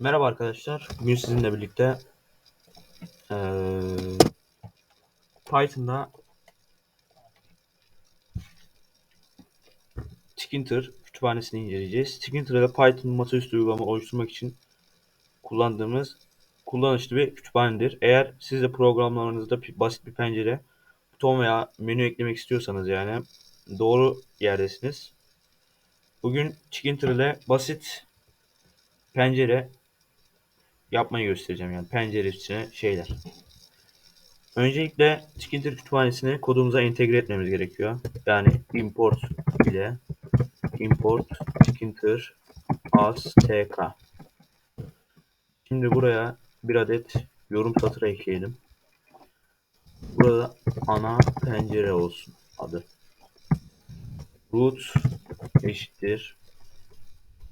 Merhaba arkadaşlar. Bugün sizinle birlikte eee, Python'da Tkinter kütüphanesini inceleyeceğiz. Tkinter ile Python masaüstü uygulama oluşturmak için kullandığımız kullanışlı bir kütüphanedir. Eğer siz de programlarınızda pi- basit bir pencere, buton veya menü eklemek istiyorsanız yani doğru yerdesiniz. Bugün Tkinter ile basit pencere yapmayı göstereceğim yani pencere içine şeyler. Öncelikle Tkinter kütüphanesini kodumuza entegre etmemiz gerekiyor. Yani import ile import Tkinter as tk. Şimdi buraya bir adet yorum satırı ekleyelim. Burada ana pencere olsun adı. Root eşittir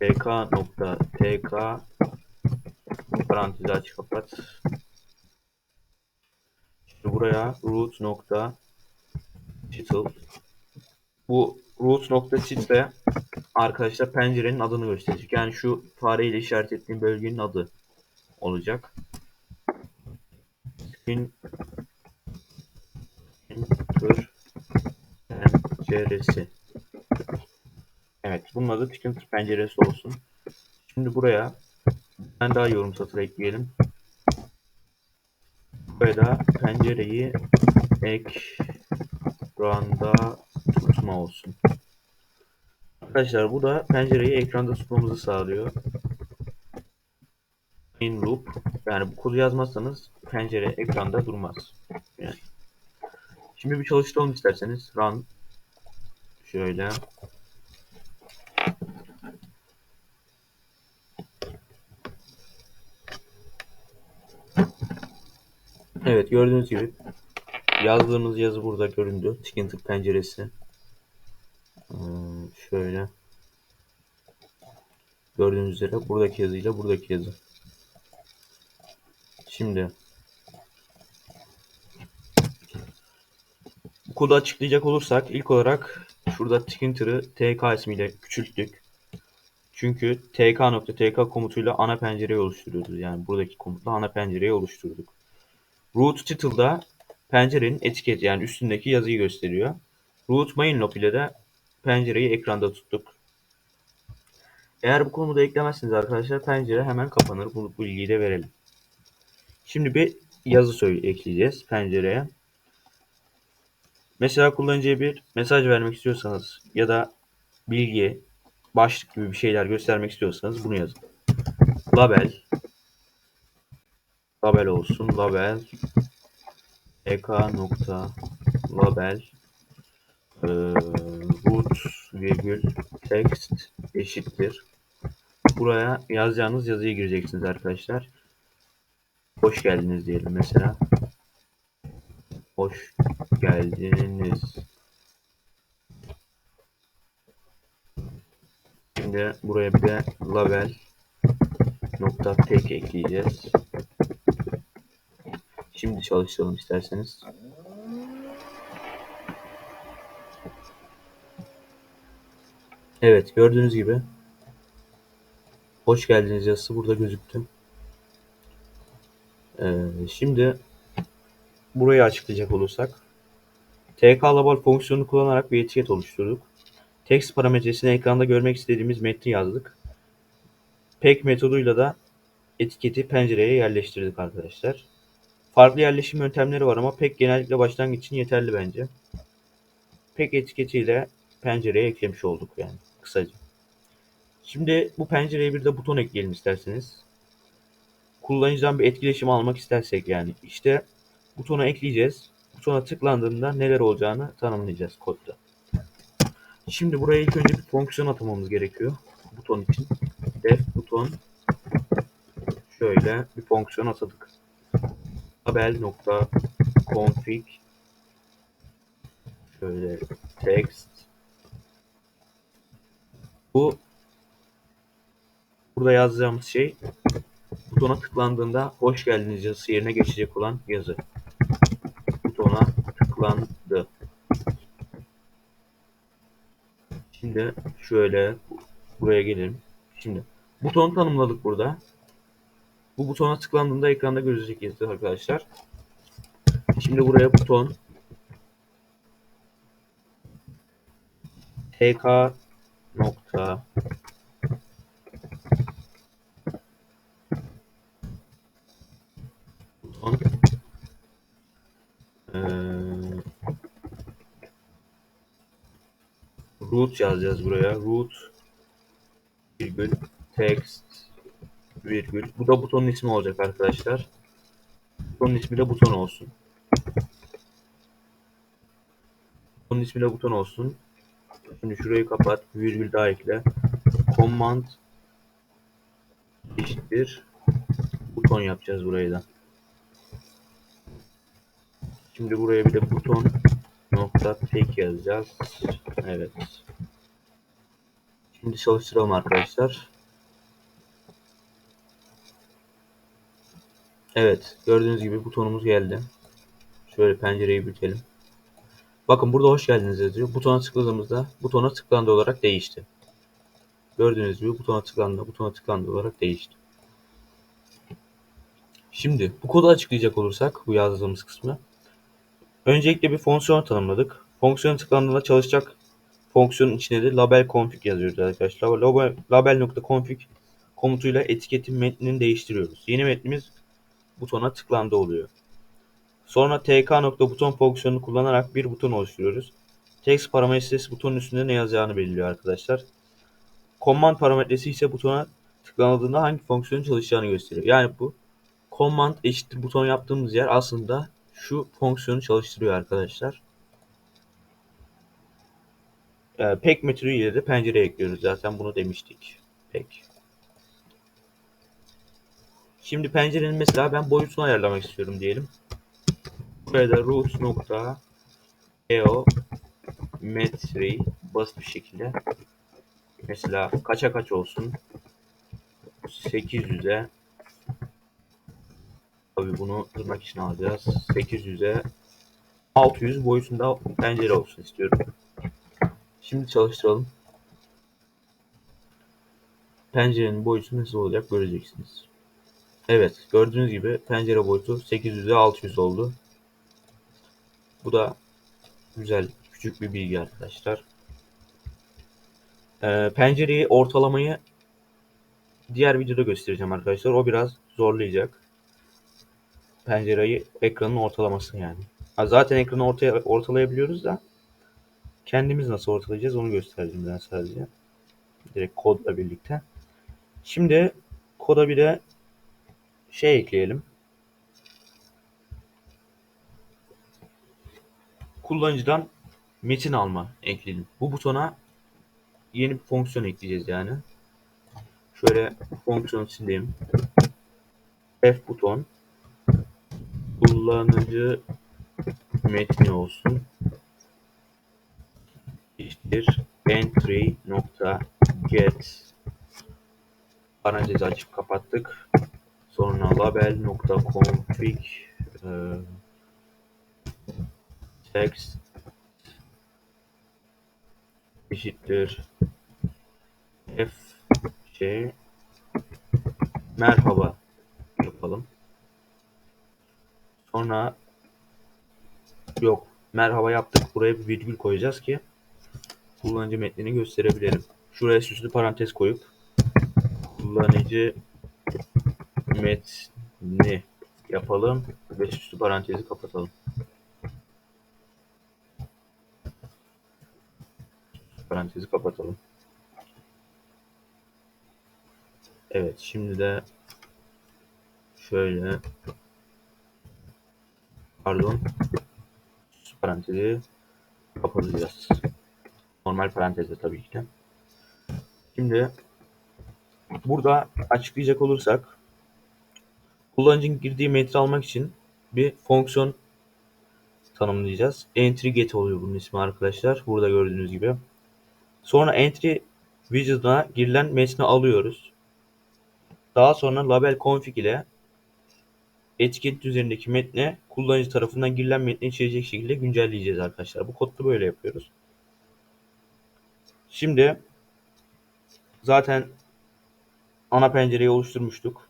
tk nokta tk parantez aç kapat. Şimdi buraya root nokta title bu root nokta title arkadaşlar pencerenin adını gösterecek. Yani şu fareyle işaret ettiğim bölgenin adı olacak. Spin tür penceresi. Evet, bunun adı Tkinter penceresi olsun. Şimdi buraya tane daha yorum satırı ekleyelim. Buraya pencereyi ekranda tutma olsun. Arkadaşlar bu da pencereyi ekranda tutmamızı sağlıyor. In loop yani bu kodu yazmazsanız pencere ekranda durmaz. Yani. Şimdi bir çalıştıralım isterseniz. Run şöyle. Evet gördüğünüz gibi yazdığımız yazı burada göründü. Tkinter penceresi. Ee, şöyle. Gördüğünüz üzere buradaki yazıyla buradaki yazı. Şimdi bu kodu açıklayacak olursak ilk olarak şurada Tkinter'ı TK ismiyle küçülttük. Çünkü tk.tk komutuyla ana pencereyi oluşturuyoruz. Yani buradaki komutla ana pencereyi oluşturduk. Root title'da pencerenin etiketi yani üstündeki yazıyı gösteriyor. Root main loop ile de pencereyi ekranda tuttuk. Eğer bu konuda eklemezseniz arkadaşlar pencere hemen kapanır. Bu bilgiyi de verelim. Şimdi bir yazı ekleyeceğiz pencereye. Mesela kullanıcıya bir mesaj vermek istiyorsanız ya da bilgi, başlık gibi bir şeyler göstermek istiyorsanız bunu yazın. Label label olsun. Label ek nokta label e, root virgül text eşittir. Buraya yazacağınız yazıyı gireceksiniz arkadaşlar. Hoş geldiniz diyelim mesela. Hoş geldiniz. Şimdi buraya bir de label nokta tek ekleyeceğiz. Şimdi çalıştıralım isterseniz. Evet gördüğünüz gibi hoş geldiniz yazısı burada gözüktü. Ee, şimdi burayı açıklayacak olursak tk label fonksiyonu kullanarak bir etiket oluşturduk. Text parametresini ekranda görmek istediğimiz metni yazdık. Pek metoduyla da etiketi pencereye yerleştirdik arkadaşlar. Farklı yerleşim yöntemleri var ama pek genellikle başlangıç için yeterli bence. Pek etiketiyle pencereye eklemiş olduk yani kısaca. Şimdi bu pencereye bir de buton ekleyelim isterseniz. Kullanıcıdan bir etkileşim almak istersek yani işte butona ekleyeceğiz. Butona tıklandığında neler olacağını tanımlayacağız kodda. Şimdi buraya ilk önce bir fonksiyon atamamız gerekiyor. Buton için. Def buton şöyle bir fonksiyon atadık. Label nokta config şöyle text bu burada yazacağımız şey butona tıklandığında hoş geldiniz yazısı yerine geçecek olan yazı. Butona tıklandı. Şimdi şöyle buraya gelelim. Şimdi buton tanımladık burada. Bu butona tıklandığında ekranda gözükecek arkadaşlar. Şimdi buraya buton tk nokta buton ee, root yazacağız buraya. Root virgül text virgül. Bu da butonun ismi olacak arkadaşlar. Butonun ismi de buton olsun. Butonun ismi de buton olsun. Şimdi şurayı kapat. Virgül daha ekle. Command eşittir. Buton yapacağız burayı da. Şimdi buraya bir de buton nokta tek yazacağız. Evet. Şimdi çalıştıralım arkadaşlar. Evet. Gördüğünüz gibi butonumuz geldi. Şöyle pencereyi büyütelim. Bakın burada hoş geldiniz yazıyor. Butona tıkladığımızda butona tıklandı olarak değişti. Gördüğünüz gibi butona tıklandı, butona tıklandı olarak değişti. Şimdi bu kodu açıklayacak olursak bu yazdığımız kısmı. Öncelikle bir fonksiyon tanımladık. Fonksiyon tıklandığında çalışacak fonksiyonun içine de label config yazıyoruz arkadaşlar. Label, label.config komutuyla etiketin metnini değiştiriyoruz. Yeni metnimiz butona tıklandı oluyor. Sonra tk.buton fonksiyonunu kullanarak bir buton oluşturuyoruz. Text parametresi butonun üstünde ne yazacağını belirliyor arkadaşlar. Command parametresi ise butona tıklanıldığında hangi fonksiyonun çalışacağını gösteriyor. Yani bu command eşittir buton yaptığımız yer aslında şu fonksiyonu çalıştırıyor arkadaşlar. Ee, pek metoduyla de pencere ekliyoruz. Zaten bunu demiştik. Pek. Şimdi pencerenin mesela ben boyutunu ayarlamak istiyorum diyelim. Buraya da root nokta geometri basit bir şekilde mesela kaça kaç olsun 800'e tabi bunu tırnak için alacağız 800'e 600 boyutunda pencere olsun istiyorum. Şimdi çalıştıralım. Pencerenin boyutu nasıl olacak göreceksiniz. Evet gördüğünüz gibi pencere boyutu 800'e 600 oldu. Bu da güzel küçük bir bilgi arkadaşlar. Ee, pencereyi ortalamayı diğer videoda göstereceğim arkadaşlar. O biraz zorlayacak. Pencereyi ekranın ortalaması yani. Ha, zaten ekranı ortaya ortalayabiliyoruz da kendimiz nasıl ortalayacağız onu göstereceğim ben sadece. Direkt kodla birlikte. Şimdi koda bir de şey ekleyelim. kullanıcıdan metin alma ekleyelim. Bu butona yeni bir fonksiyon ekleyeceğiz yani. Şöyle fonksiyon sileyim. F buton kullanıcı metni olsun. İştir entry nokta get parantez açıp kapattık. Sonra label nokta config e, text eşittir f şey merhaba yapalım. Sonra yok merhaba yaptık. Buraya bir virgül koyacağız ki kullanıcı metnini gösterebilirim. Şuraya süslü parantez koyup kullanıcı metni yapalım ve süslü parantezi kapatalım. parantezi kapatalım. Evet şimdi de şöyle pardon parantezi kapatacağız. Normal parantezde tabii ki de. Şimdi burada açıklayacak olursak kullanıcının girdiği metri almak için bir fonksiyon tanımlayacağız. Entry get oluyor bunun ismi arkadaşlar. Burada gördüğünüz gibi. Sonra entry widget'ına girilen metni alıyoruz. Daha sonra label config ile etiket üzerindeki metne kullanıcı tarafından girilen metni içerecek şekilde güncelleyeceğiz arkadaşlar. Bu kodda böyle yapıyoruz. Şimdi zaten ana pencereyi oluşturmuştuk.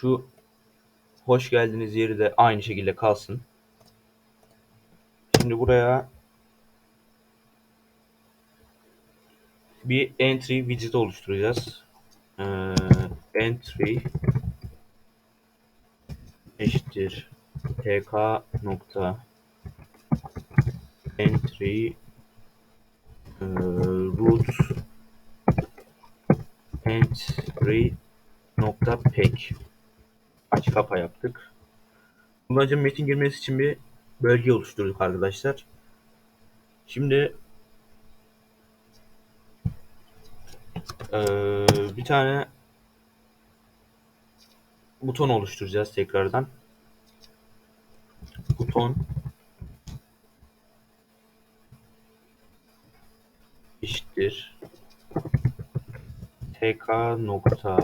Şu hoş geldiniz yeri de aynı şekilde kalsın. Şimdi buraya bir entry widget oluşturacağız. Ee, entry eşittir tk nokta entry e, root entry nokta pack aç kapa yaptık. Kullanıcının metin girmesi için bir bölge oluşturduk arkadaşlar. Şimdi bir tane buton oluşturacağız tekrardan. Buton eşittir tk nokta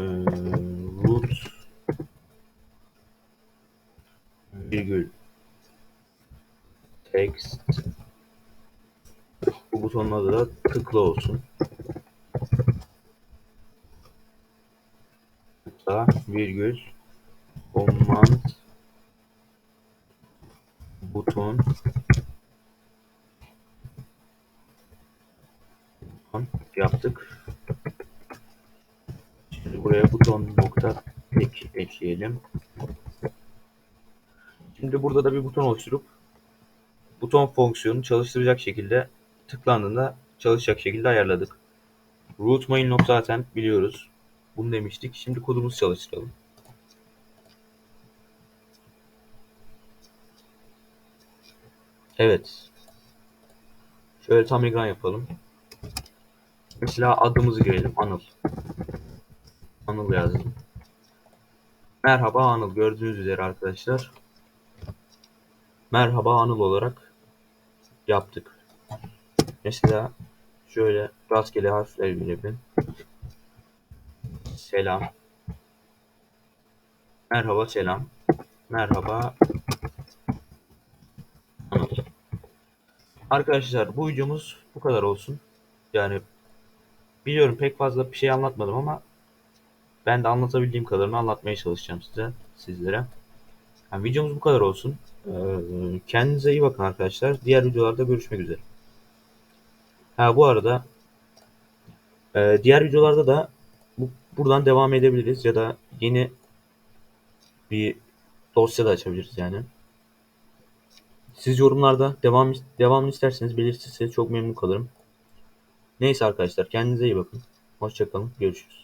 eee, root virgül text bu butonun adı da tıkla olsun. Nokta virgül command buton yaptık. Buraya buton nokta ek ekleyelim. Şimdi burada da bir buton oluşturup buton fonksiyonunu çalıştıracak şekilde tıklandığında çalışacak şekilde ayarladık. Root main nokta zaten biliyoruz. Bunu demiştik. Şimdi kodumuzu çalıştıralım. Evet. Şöyle tam ekran yapalım. Mesela adımızı girelim. Anıl. Anıl yazdım. Merhaba Anıl. Gördüğünüz üzere arkadaşlar. Merhaba Anıl olarak yaptık. Mesela şöyle rastgele harfler verelim. Selam. Merhaba selam. Merhaba. Anıl. Arkadaşlar bu videomuz bu kadar olsun. Yani biliyorum pek fazla bir şey anlatmadım ama ben de anlatabildiğim kadarını anlatmaya çalışacağım size sizlere. Yani videomuz bu kadar olsun. Ee, kendinize iyi bakın arkadaşlar. Diğer videolarda görüşmek üzere. Ha bu arada e, diğer videolarda da bu, buradan devam edebiliriz ya da yeni bir dosya da açabiliriz yani. Siz yorumlarda devam devamını isterseniz belirtirseniz çok memnun kalırım. Neyse arkadaşlar kendinize iyi bakın. Hoşçakalın. Görüşürüz.